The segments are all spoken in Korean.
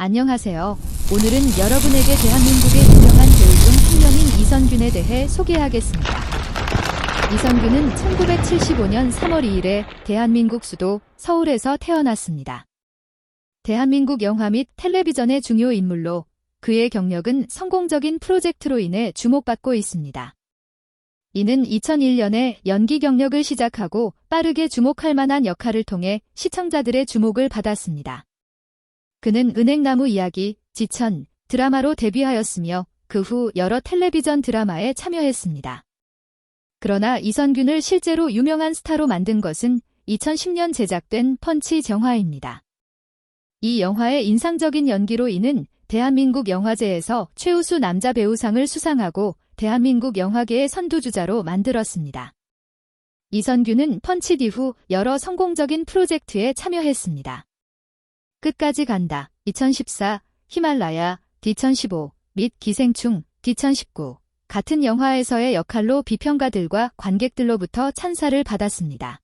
안녕하세요. 오늘은 여러분에게 대한민국의 유명한 배우 중 한 명인 이선균에 대해 소개하겠습니다. 이선균은 1975년 3월 2일에 대한민국 수도 서울에서 태어났습니다. 대한민국 영화 및 텔레비전의 중요 인물로 그의 경력은 성공적인 프로젝트로 인해 주목받고 있습니다. 이는 2001년에 연기 경력을 시작하고 빠르게 주목할 만한 역할을 통해 시청자들의 주목을 받았습니다. 그는 은행나무 이야기, 지천, 드라마로 데뷔하였으며 그 후 여러 텔레비전 드라마에 참여했습니다. 그러나 이선균을 실제로 유명한 스타로 만든 것은 2010년 제작된 펀치 정화입니다. 이 영화의 인상적인 연기로 이는 대한민국 영화제에서 최우수 남자 배우상을 수상하고 대한민국 영화계의 선두주자로 만들었습니다. 이선균은 펀치 이후 여러 성공적인 프로젝트에 참여했습니다. 끝까지 간다. 2014, 히말라야, 2015, 및 기생충, 2019 같은 영화에서의 역할로 비평가들과 관객들로부터 찬사를 받았습니다.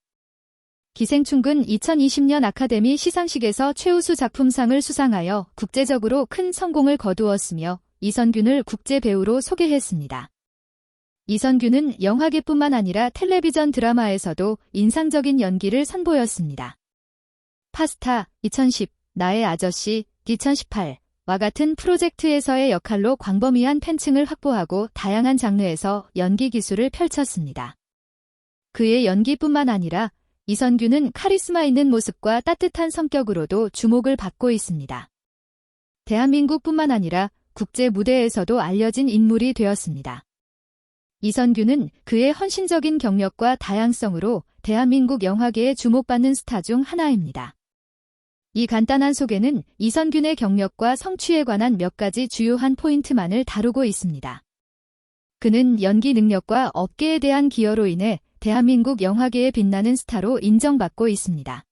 기생충은 2020년 아카데미 시상식에서 최우수 작품상을 수상하여 국제적으로 큰 성공을 거두었으며 이선균을 국제 배우로 소개했습니다. 이선균은 영화계뿐만 아니라 텔레비전 드라마에서도 인상적인 연기를 선보였습니다. 파스타 2010, 나의 아저씨 2018, 와 같은 프로젝트에서의 역할로 광범위한 팬층을 확보하고 다양한 장르에서 연기 기술을 펼쳤습니다. 그의 연기뿐만 아니라 이선균은 카리스마 있는 모습과 따뜻한 성격으로도 주목을 받고 있습니다. 대한민국뿐만 아니라 국제 무대에서도 알려진 인물이 되었습니다. 이선균은 그의 헌신적인 경력과 다양성으로 대한민국 영화계에 주목받는 스타 중 하나입니다. 이 간단한 소개는 이선균의 경력과 성취에 관한 몇 가지 주요한 포인트만을 다루고 있습니다. 그는 연기 능력과 업계에 대한 기여로 인해 대한민국 영화계에 빛나는 스타로 인정받고 있습니다.